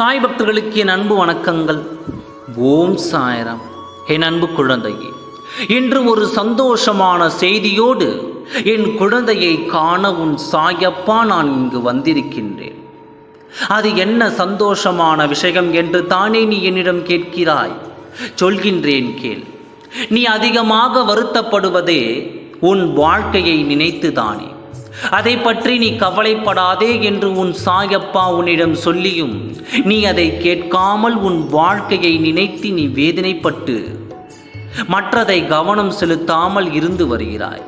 சாய் பக்தர்களுக்கு என் அன்பு வணக்கங்கள். ஓம் சாயரம். என் அன்பு குழந்தையே இன்று ஒரு சந்தோஷமான செய்தியோடு என் குழந்தையை காண உன் சாயப்பா நான் இங்கு வந்திருக்கின்றேன். அது என்ன சந்தோஷமான விஷயம் என்று தானே நீ என்னிடம் கேட்கிறாய்? சொல்கின்றேன் கேள். நீ அதிகமாக வருத்தப்படுவதே உன் வாழ்க்கையை நினைத்துதானே? அதை பற்றி நீ கவலைப்படாதே என்று உன் சாயப்பா உன்னிடம் சொல்லியும். நீ அதை கேட்காமல் உன் வாழ்க்கையை நினைத்து நீ வேதனைப்பட்டு மற்றதை கவனம் செலுத்தாமல் இருந்து வருகிறாய்.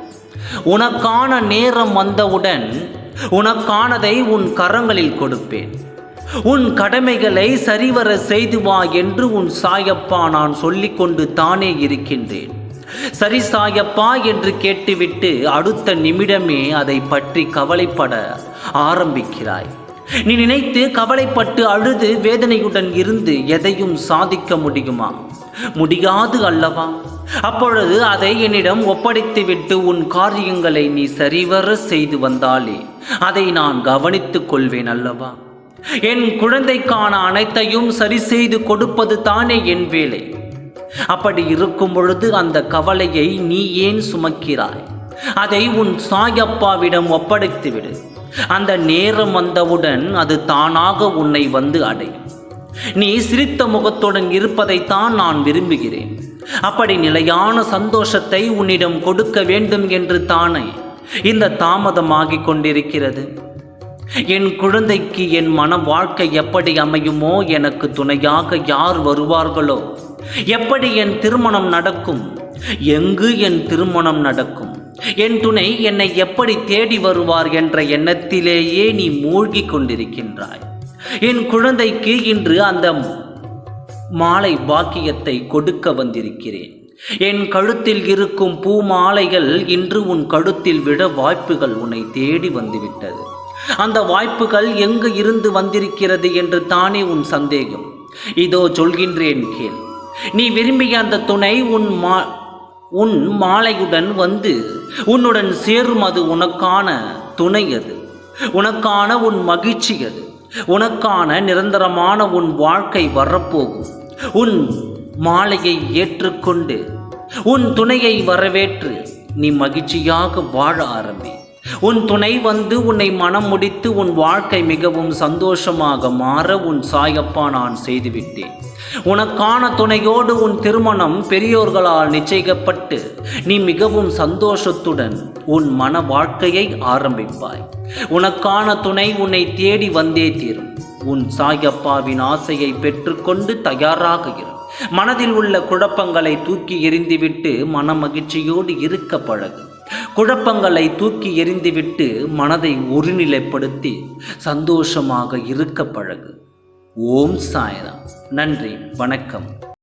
உனக்கான நேரம் வந்தவுடன் உனக்கானதை உன் கரங்களில் கொடுப்பேன். உன் கடமைகளை சரிவர செய்து வா என்று உன் சாயப்பா நான் சொல்லிக்கொண்டு தானே இருக்கின்றேன். சரி சாயப்பா என்று கேட்டுவிட்டு அடுத்த நிமிடமே அதை பற்றி கவலைப்பட ஆரம்பிக்கிறாய். நீ நினைத்து கவலைப்பட்டு அழுது வேதனையுடன் இருந்து எதையும் சாதிக்க முடியுமா? முடியாது அல்லவா? அப்பொழுது அதை என்னிடம் ஒப்படைத்துவிட்டு உன் காரியங்களை நீ சரிவர செய்து வந்தாலே அதை நான் கவனித்துக் கொள்வேன் அல்லவா? என் குழந்தைக்கான அனைத்தையும் சரி செய்து கொடுப்பது தானே என் வேலை. அப்படி இருக்கும் பொழுது அந்த கவலையை நீ ஏன் சுமக்கிறாய்? அதை உன் சாயப்பாவிடம் ஒப்படைத்துவிடு. அந்த நேரம் வந்தவுடன் அது தானாக உன்னை வந்து அடையும். நீ சிரித்த முகத்துடன் இருப்பதைத்தான் நான் விரும்புகிறேன். அப்படி நிலையான சந்தோஷத்தை உன்னிடம் கொடுக்க வேண்டும் என்று தானே இந்த தாமதமாகிக் கொண்டிருக்கிறது. என் குழந்தைக்கு என் மன வாழ்க்கை எப்படி அமையுமோ எனக்கு துணையாக யார் வருவார்களோ எப்படி என் திருமணம் நடக்கும்? எங்கு என் திருமணம் நடக்கும்? என் துணை என்னை எப்படி தேடி வருவார் என்ற எண்ணத்திலேயே நீ மூழ்கி கொண்டிருக்கின்றாய். என் குழந்தைக்கு இன்று அந்த மாலை பாக்கியத்தை கொடுக்க வந்திருக்கிறேன். என் கழுத்தில் இருக்கும் பூ மாலைகள் இன்று உன் கழுத்தில் விட வாய்ப்புகள் உன்னை தேடி வந்துவிட்டது. அந்த வாய்ப்புகள் எங்கு இருந்து வந்திருக்கிறது என்று தானே உன் சந்தேகம். இதோ சொல்கின்றேன் கேள். நீ விரும்பிய அந்த துணை உன் மா உன் மாலையுடன் வந்து உன்னுடன் சேரும் அது உனக்கான துணை அது. உனக்கான உன் மகிழ்ச்சி அது. உனக்கான நிரந்தரமான உன் வாழ்க்கை வரப்போகும். உன் மாலையை ஏற்றுக்கொண்டு உன் துணையை வரவேற்று நீ மகிழ்ச்சியாக வாழ ஆரம்பி. உன் துணை வந்து உன்னை மனம் முடித்து உன் வாழ்க்கை மிகவும் சந்தோஷமாக மாற உன் சாயப்பா நான் செய்துவிட்டேன். உனக்கான துணையோடு உன் திருமணம் பெரியோர்களால் நிச்சயிக்கப்பட்டு நீ மிகவும் சந்தோஷத்துடன் உன் மன வாழ்க்கையை ஆரம்பிப்பாய். உனக்கான துணை உன்னை தேடி வந்தே தீரும். உன் சாயப்பாவின் ஆசையை பெற்றுக்கொண்டு தயாராக இரு. மனதில் உள்ள குழப்பங்களை தூக்கி எறிந்துவிட்டு மன மகிழ்ச்சியோடு இருக்க பழகு. குழப்பங்களை தூக்கி எறிந்துவிட்டு மனதை ஒருநிலைப்படுத்தி சந்தோஷமாக இருக்க பழகு. ஓம் சாய்ராம். நன்றி வணக்கம்.